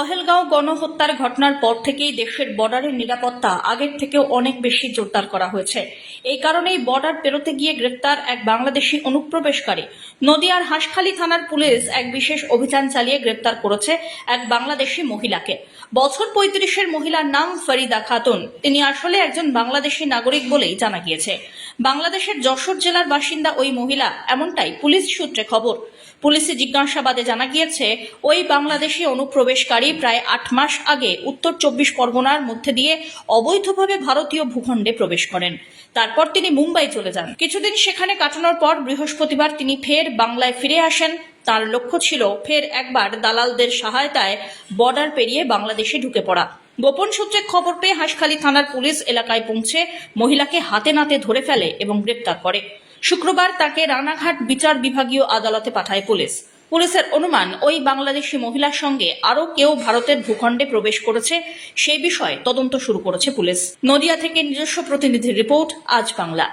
পহেলগাঁও গণহত্যার ঘটনার পর থেকেই দেশের বর্ডারের নিরাপত্তা আগের থেকেও অনেক বেশি জোরদার করা হয়েছে। এই কারণেই বর্ডার পেরোতে গিয়ে গ্রেপ্তার এক বাংলাদেশি অনুপ্রবেশকারী। নদিয়ার হাঁসখালী থানার পুলিশ এক বিশেষ অভিযান চালিয়ে গ্রেপ্তার করেছে এক বাংলাদেশি মহিলাকে। বছর পঁয়ত্রিশের মহিলার নাম ফরিদা খাতুন। তিনি আসলে একজন বাংলাদেশি নাগরিক বলেই জানা গিয়েছে। বাংলাদেশের যশোর জেলার বাসিন্দা ওই মহিলা, এমনটাই পুলিশ সূত্রে খবর। পুলিশি জিজ্ঞাসাবাদে জানা গিয়েছে, ওই বাংলাদেশি অনুপ্রবেশকারী প্রায় আট মাস আগে উত্তর চব্বিশ পরগনার মধ্যে দিয়ে অবৈধভাবে ভারতীয় ভূখণ্ডে প্রবেশ করেন। তারপর তিনি মুম্বাই চলে যান। কিছুদিন সেখানে কাটানোর পর বৃহস্পতিবার তিনি ফের বাংলায় ফিরে আসেন। তার লক্ষ্য ছিল ফের একবার দালালদের সহায়তায় বর্ডার পেরিয়ে বাংলাদেশে ঢুকে পড়া। গোপন সূত্রে খবর পেয়ে হাঁসখালী থানার পুলিশ এলাকায় পৌঁছে মহিলাকে হাতে নাতে ধরে ফেলে এবং গ্রেপ্তার করে। শুক্রবার তাকে রানাঘাট বিচার বিভাগীয় আদালতে পাঠায় পুলিশ। পুলিশের অনুমান, ওই বাংলাদেশি মহিলার সঙ্গে আরও কেউ ভারতের ভূখণ্ডে প্রবেশ করেছে, সেই বিষয়ে তদন্ত শুরু করেছে পুলিশ। নদিয়া থেকে নিজস্ব প্রতিনিধির রিপোর্ট, আজ বাংলা।